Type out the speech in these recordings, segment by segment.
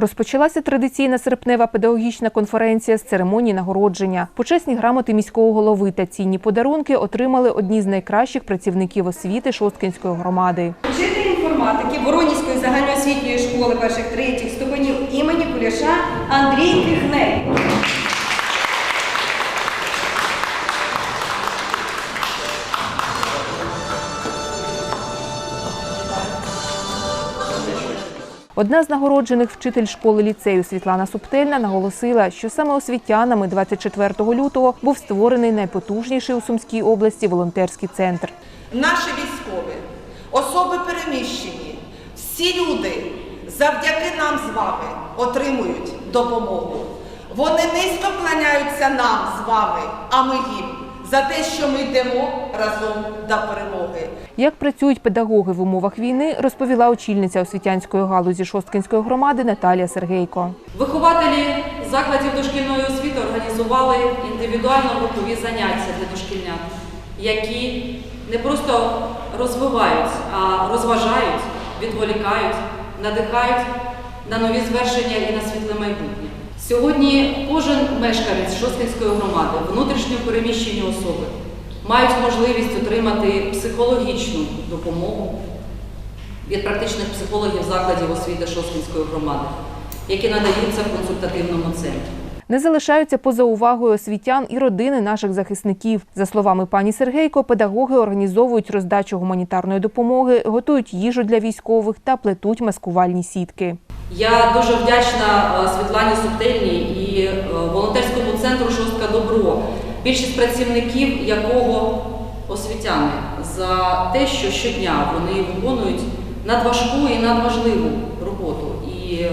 Розпочалася традиційна серпнева педагогічна конференція з церемонії нагородження. Почесні грамоти міського голови та цінні подарунки отримали одні з найкращих працівників освіти Шосткинської громади. Вчитель інформатики Воронівської загальноосвітньої школи перших третіх ступенів імені Куляша Андрій Кихней. Одна з нагороджених вчитель школи ліцею Світлана Субтельна наголосила, що саме освітянами 24 лютого був створений найпотужніший у Сумській області волонтерський центр. Наші військові, особи переміщені, всі люди завдяки нам з вами отримують допомогу. Вони низько кланяються нам з вами, а ми їм за те, що ми йдемо разом до перемоги. Як працюють педагоги в умовах війни, розповіла очільниця освітянської галузі Шосткинської громади Наталія Сергейко. Вихователі закладів дошкільної освіти організували індивідуально групові заняття для дошкільнят, які не просто розвивають, а розважають, відволікають, надихають на нові звершення і на світле майбутнє. Сьогодні кожен мешканець Шосткинської громади, внутрішньо переміщені особи, мають можливість отримати психологічну допомогу від практичних психологів закладів освіти Шосткинської громади, які надаються в консультативному центрі. Не залишаються поза увагою освітян і родини наших захисників. За словами пані Сергейко, педагоги організовують роздачу гуманітарної допомоги, готують їжу для військових та плетуть маскувальні сітки. Я дуже вдячна е, Світлані Субтельній і е, волонтерському центру Шостка Добро, більшість працівників якого освітяни за те, що щодня вони виконують надважку і надважливу роботу. І е,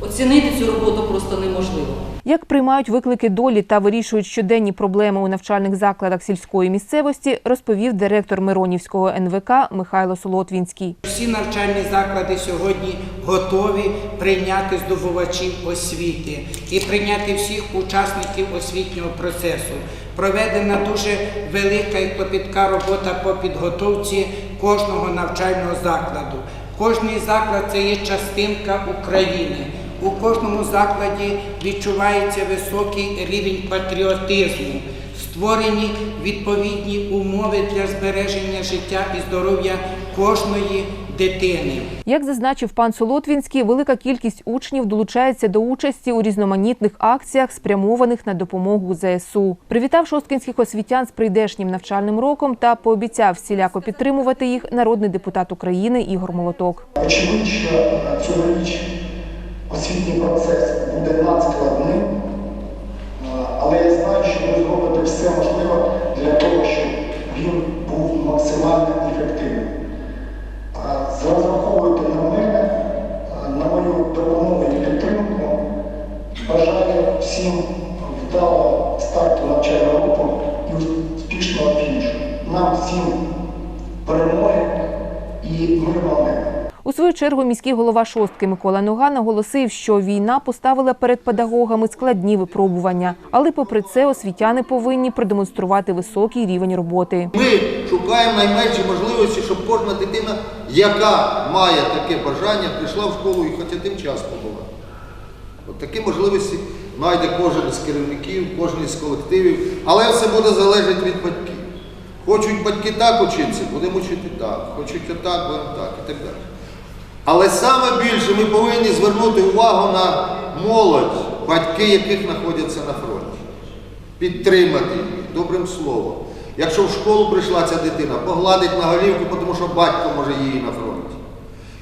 оцінити цю роботу просто неможливо. Як приймають виклики долі та вирішують щоденні проблеми у навчальних закладах сільської місцевості, розповів директор Миронівського НВК Михайло Солотвінський. Всі навчальні заклади сьогодні готові прийняти здобувачів освіти і прийняти всіх учасників освітнього процесу. Проведена дуже велика і клопітка робота по підготовці кожного навчального закладу. Кожний заклад це є частинка України. У кожному закладі відчувається високий рівень патріотизму, створені відповідні умови для збереження життя і здоров'я кожної дитини. Як зазначив пан Солотвінський, велика кількість учнів долучається до участі у різноманітних акціях, спрямованих на допомогу ЗСУ. Привітав шосткінських освітян з прийдешнім навчальним роком та пообіцяв всіляко підтримувати їх народний депутат України Ігор Молоток. Очевидно, що цьогоріч освітній процес буде надскладним, е, але я знаю, що ви зробите все можливе для того, щоб він був максимально ефективним. Е, Розраховуйте на мене, е, на мою допомогу і підтримку. Бажаю всім вдалого старту навчального року і успішного фінішу. Нам всім перемоги і мирного неба. У свою чергу міський голова шостки Микола Нога наголосив, що війна поставила перед педагогами складні випробування, але попри це освітяни повинні продемонструвати високий рівень роботи. Ми шукаємо найменші можливості, щоб кожна дитина, яка має таке бажання, прийшла в школу і хоч один час побула. От такі можливості знайде кожен з керівників, кожен з колективів, але все буде залежати від батьків. Хочуть батьки так учитися, будемо вчити так, хочуть отак, будемо так і так далі. Але саме більше ми повинні звернути увагу на молодь, батьки, яких знаходяться на фронті підтримати їх добрим словом. Якщо в школу прийшла ця дитина, погладить на голівку, тому що батько може її на фронті.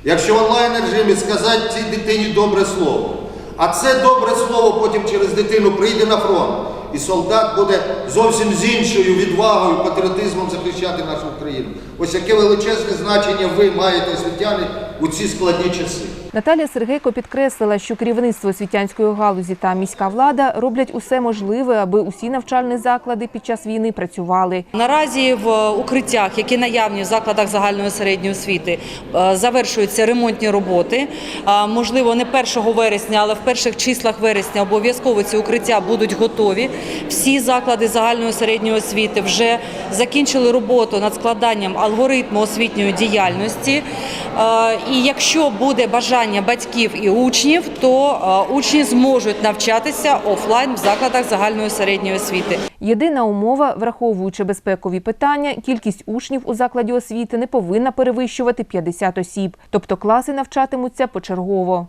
Якщо в онлайн режимі сказати цій дитині добре слово, а це добре слово потім через дитину прийде на фронт, і солдат буде зовсім з іншою відвагою, патріотизмом захищати нашу Україну. Ось яке величезне значення ви маєте освітяни у ці складні часи. Наталія Сергейко підкреслила, що керівництво освітянської галузі та міська влада роблять усе можливе, аби усі навчальні заклади під час війни працювали. Наразі в укриттях, які наявні в закладах загальної середньої освіти, е, завершуються ремонтні роботи. Е, Можливо, не 1 вересня, але в перших числах вересня обов'язково ці укриття будуть готові. Всі заклади загальної середньої освіти вже закінчили роботу над складанням алгоритму освітньої діяльності. Е, І якщо буде бажання бажання батьків і учнів, то е, учні зможуть навчатися офлайн в закладах загальної середньої освіти. Єдина умова, враховуючи безпекові питання, кількість учнів у закладі освіти не повинна перевищувати 50 осіб, тобто класи навчатимуться почергово.